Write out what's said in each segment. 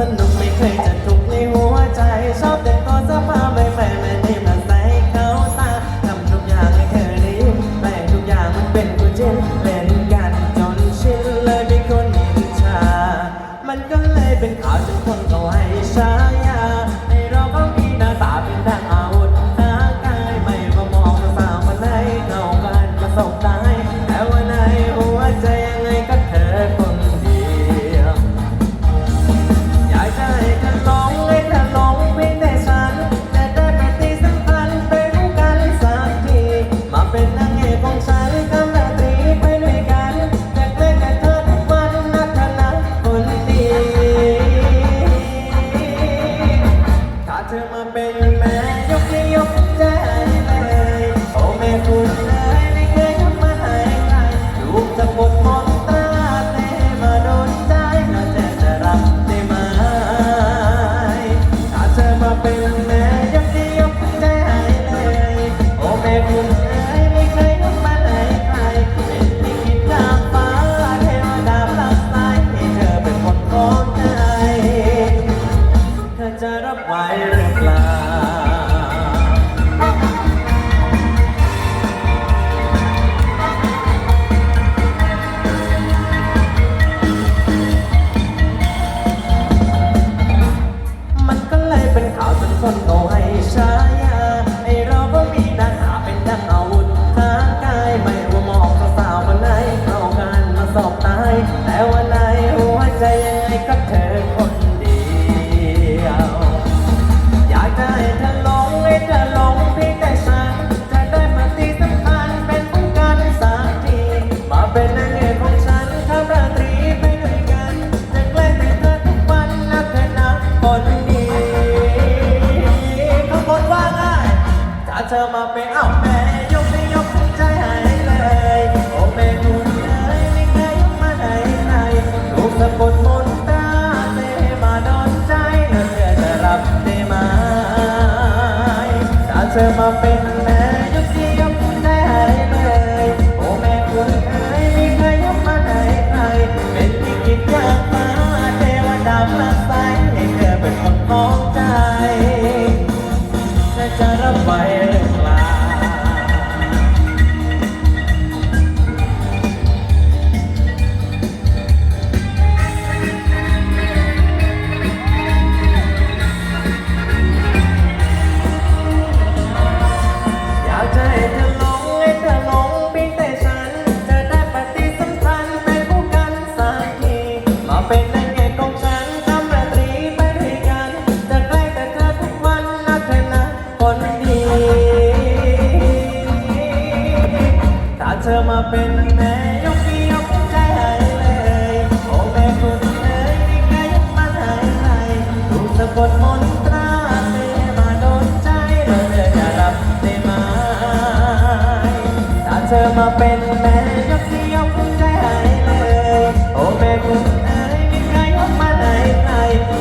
สนุกไม่เคยจะทุกข์ในหัวใจ ชอบแต่งตัวสื้อผ้ไม่แฟร์ไม่ได้มาใส่เขาตาทำทุกอย่างให้เธอได้ยิ้มแต่ทุกอย่างมันเป็นกูจิ้นเล่นกันจนชินเลยเป็คนมีชามันก็เลยเป็นข่าวจนคนเขาให้ชายา tell my man. กดมนตราเสมาโดนใจเราเธอจะรับได้ไหมถ้าเธอมาเป็นแม่ยกนิ้วกุ้งใจให้เลยโอ้แม่คุ้งเอ้ยมีใครออกมาไหนไคร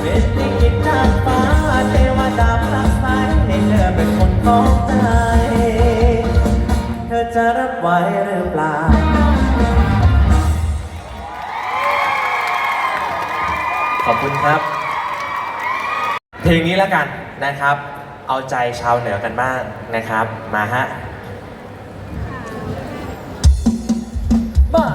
เวสติกิจนางฟ้าเทวดาพระสายให้เธอเป็นคนของใจ เธอจะรับไหวหรือเปล่าขอบคุณครับ พลงนี้แล้วกันนะครับ เอาใจชาวเหนือกันบ้างนะครับ มาฮะมา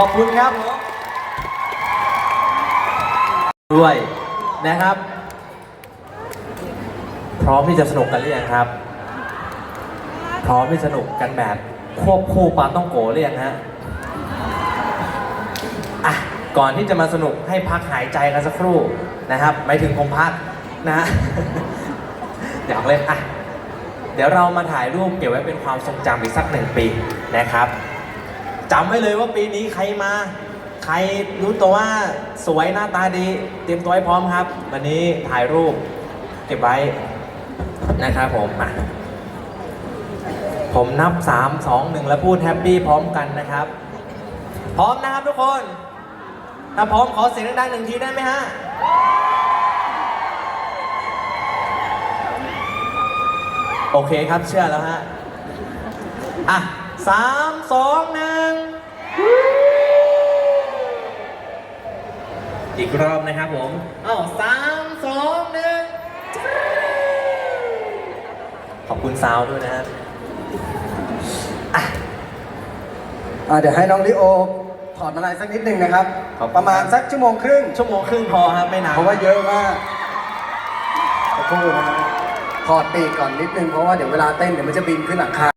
ขอบคุณครับ ด้วยนะครับ พร้อมที่จะสนุกกันหรือยังครับ พร้อมที่สนุกกันแบบควบคู่ปาต้องโกหรือยังฮะอะก่อนที่จะมาสนุกให้พักหายใจกันสักครู่นะครับไม่ถึงผมพักนะฮะอยากเล่นอะเดี๋ยวเรามาถ่ายรูปเก็บไว้เป็นความทรงจำอีกสักหนึ่งปีนะครับ จำไว้เลยว่าปีนี้ใครมา ใครรู้ตัวว่าสวยหน้าตาดี เตรียมตัวให้พร้อมครับ วันนี้ถ่ายรูปเก็บไว้นะครับผมอะผมนับ 3 2 1 แล้วพูดแฮปปี้พร้อมกันนะครับ พร้อมนะครับทุกคน ถ้าพร้อมขอเสียงดังๆหนึ่งทีได้ไหมฮะโอเคครับเชื่อแล้วฮะ อะ สามสองหนึ่งอีกรอบนะครับผมอ้าวสามสองหนึ่งขอบคุณซาวด้วยนะฮะอะอ่าเดี๋ยวให้น้องลิโอถอดอะไรสักนิดหนึ่งนะครับ ขอบคุณ ประมาณสักชั่วโมงครึ่ง ชั่วโมงครึ่งพอครับไม่นานเพราะว่าเยอะมากขอโทษนะฮะถอดปีกก่อนนิดนึงเพราะว่าเดี๋ยวเวลาเต้นเดี๋ยวมันจะบินขึ้นหลังคา